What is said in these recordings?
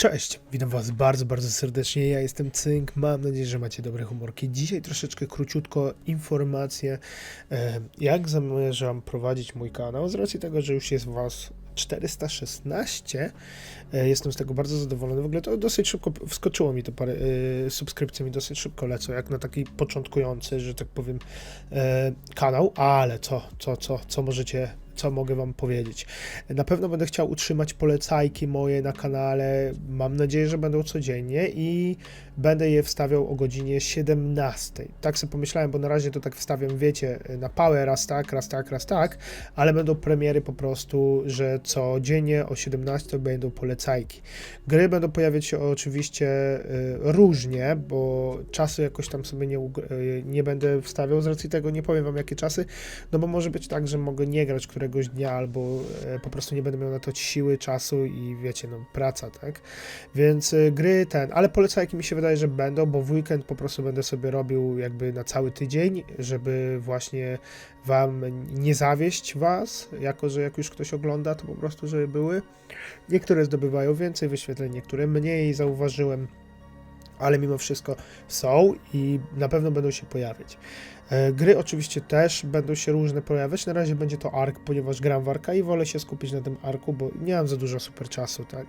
Cześć, witam Was bardzo, bardzo serdecznie. Ja jestem Cynk. Mam nadzieję, że macie dobre humorki. Dzisiaj troszeczkę króciutko informacje, e, jak zamierzam prowadzić mój kanał. Z racji tego, że już jest Was 416, e, jestem z tego bardzo zadowolony. W ogóle to dosyć szybko wskoczyło mi to parę e, subskrypcji, mi dosyć szybko lecą, jak na taki początkujący, że tak powiem, kanał. Ale co, co, co, co możecie co mogę Wam powiedzieć. Na pewno będę chciał utrzymać polecajki moje na kanale. Mam nadzieję, że będą codziennie i będę je wstawiał o godzinie 17. Tak sobie pomyślałem, bo na razie to tak wstawiam, wiecie, na pałę raz tak, raz tak, raz tak, ale będą premiery po prostu, że codziennie o 17 będą polecajki. Gry będą pojawiać się oczywiście y, różnie, bo czasy jakoś tam sobie nie, y, nie będę wstawiał, z racji tego nie powiem Wam jakie czasy, no bo może być tak, że mogę nie grać któregoś dnia, albo e, po prostu nie będę miał na to siły, czasu i wiecie, no praca, tak? Więc e, gry ten, ale polecajki mi się wydaje, że będą, bo w weekend po prostu będę sobie robił jakby na cały tydzień, żeby właśnie wam nie zawieść was, jako że jak już ktoś ogląda, to po prostu, żeby były. Niektóre zdobywają więcej wyświetleń, niektóre mniej, zauważyłem ale mimo wszystko są i na pewno będą się pojawiać. E, Gry oczywiście też będą się różne pojawiać. Na razie będzie to Ark, ponieważ gram w Arka i wolę się skupić na tym Arku, bo nie mam za dużo super czasu, tak?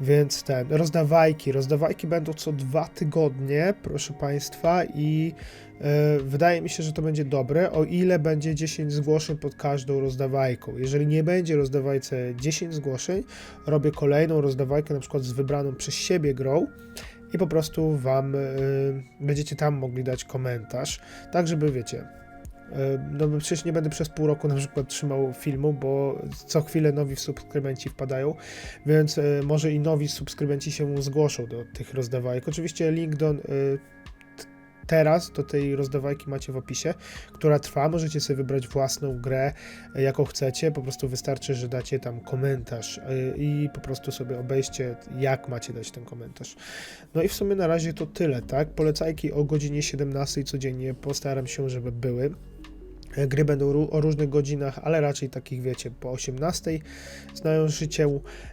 Więc ten, rozdawajki. Rozdawajki będą co dwa tygodnie, proszę Państwa, i e, wydaje mi się, że to będzie dobre, o ile będzie 10 zgłoszeń pod każdą rozdawajką. Jeżeli nie będzie rozdawajce 10 zgłoszeń, robię kolejną rozdawajkę, na przykład z wybraną przez siebie grą, i po prostu wam y, będziecie tam mogli dać komentarz, tak żeby wiecie. y, No przecież nie będę przez pół roku na przykład trzymał filmu, bo co chwilę nowi subskrybenci wpadają, więc y, może i nowi subskrybenci się zgłoszą do tych rozdawajek. Oczywiście link do teraz do tej rozdawajki macie w opisie, która trwa. Możecie sobie wybrać własną grę, y, jaką chcecie. Po prostu wystarczy, że dacie tam komentarz y, i po prostu sobie obejście, jak macie dać ten komentarz. No i w sumie na razie to tyle, tak? Polecajki o godzinie 17 codziennie postaram się, żeby były. E, Gry będą o różnych godzinach, ale raczej takich, wiecie, po 18 znają życie,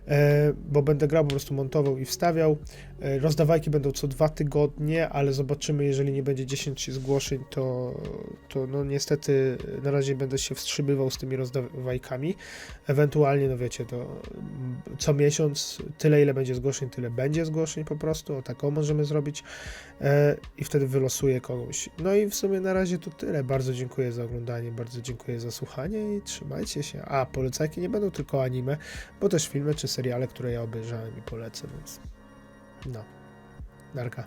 e, bo będę grał, po prostu montował i wstawiał. E, rozdawajki będą co dwa tygodnie, ale zobaczymy, jeżeli nie będzie 10 zgłoszeń, to, to no niestety na razie będę się wstrzymywał z tymi rozdawajkami. Ewentualnie, no wiecie, to co miesiąc tyle, ile będzie zgłoszeń, tyle będzie zgłoszeń po prostu, o taką możemy zrobić e, i wtedy wylosuję kogoś. No i w sumie na razie to tyle. Bardzo dziękuję za oglądanie, bardzo dziękuję za słuchanie i trzymajcie się. A, polecajki nie będą tylko anime, bo też filmy czy seriale, które ja obejrzałem i polecę, więc no. Narka.